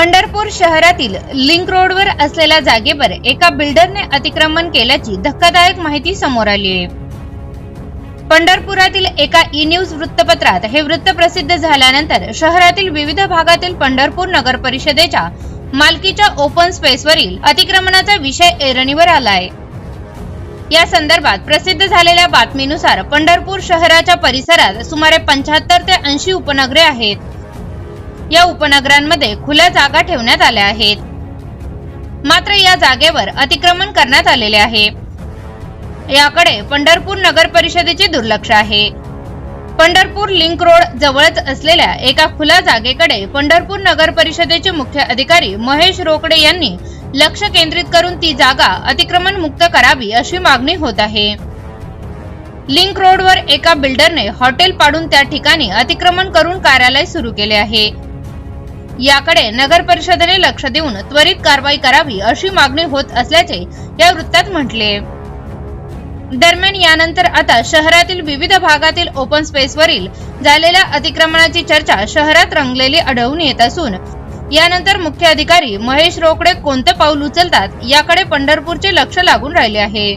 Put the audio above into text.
पंढरपूर शहरातील लिंक रोडवर असलेल्या जागेवर एका बिल्डरने अतिक्रमण केल्याची धक्कादायक माहिती समोर आली आहे. पंढरपुरातील एका ई न्यूज वृत्तपत्रात हे वृत्त प्रसिद्ध झाल्यानंतर शहरातील विविध भागातील पंढरपूर नगर परिषदेच्या मालकीच्या ओपन स्पेसवरील अतिक्रमणाचा विषय ऐरणीवर आहे या संदर्भात प्रसिद्ध झालेल्या बातमीनुसार पंढरपूर शहराच्या परिसरात सुमारे पंच्याहत्तर ते ऐंशी उपनगरे आहेत. या उपनगरांमध्ये खुल्या जागा ठेवण्यात आल्या आहेत. मात्र या जागेवर अतिक्रमण करण्यात आलेले आहे. याकडे पंढरपूर नगर परिषदेचे दुर्लक्ष आहे. पंढरपूर लिंक रोड जवळच असलेल्या एका खुल्या जागेकडे पंढरपूर नगर परिषदेचे मुख्य अधिकारी महेश रोकडे यांनी लक्ष केंद्रित करून ती जागा अतिक्रमण मुक्त करावी अशी मागणी होत आहे. लिंक रोडवर एका बिल्डरने हॉटेल पाडून त्या ठिकाणी अतिक्रमण करून कार्यालय सुरू केले आहे. याकडे नगर परिषदेने लक्ष देऊन त्वरित कारवाई करावी अशी मागणी होत असल्याचे या वृत्तात म्हटले. दरम्यान यानंतर आता शहरातील विविध भागातील ओपन स्पेसवरील झालेल्या अतिक्रमणाची चर्चा शहरात रंगलेली आढळून येत असून यानंतर मुख्य अधिकारी महेश रोकडे कोणतं पाऊल उचलतात याकडे पंढरपूरचे लक्ष लागून राहिले आहे.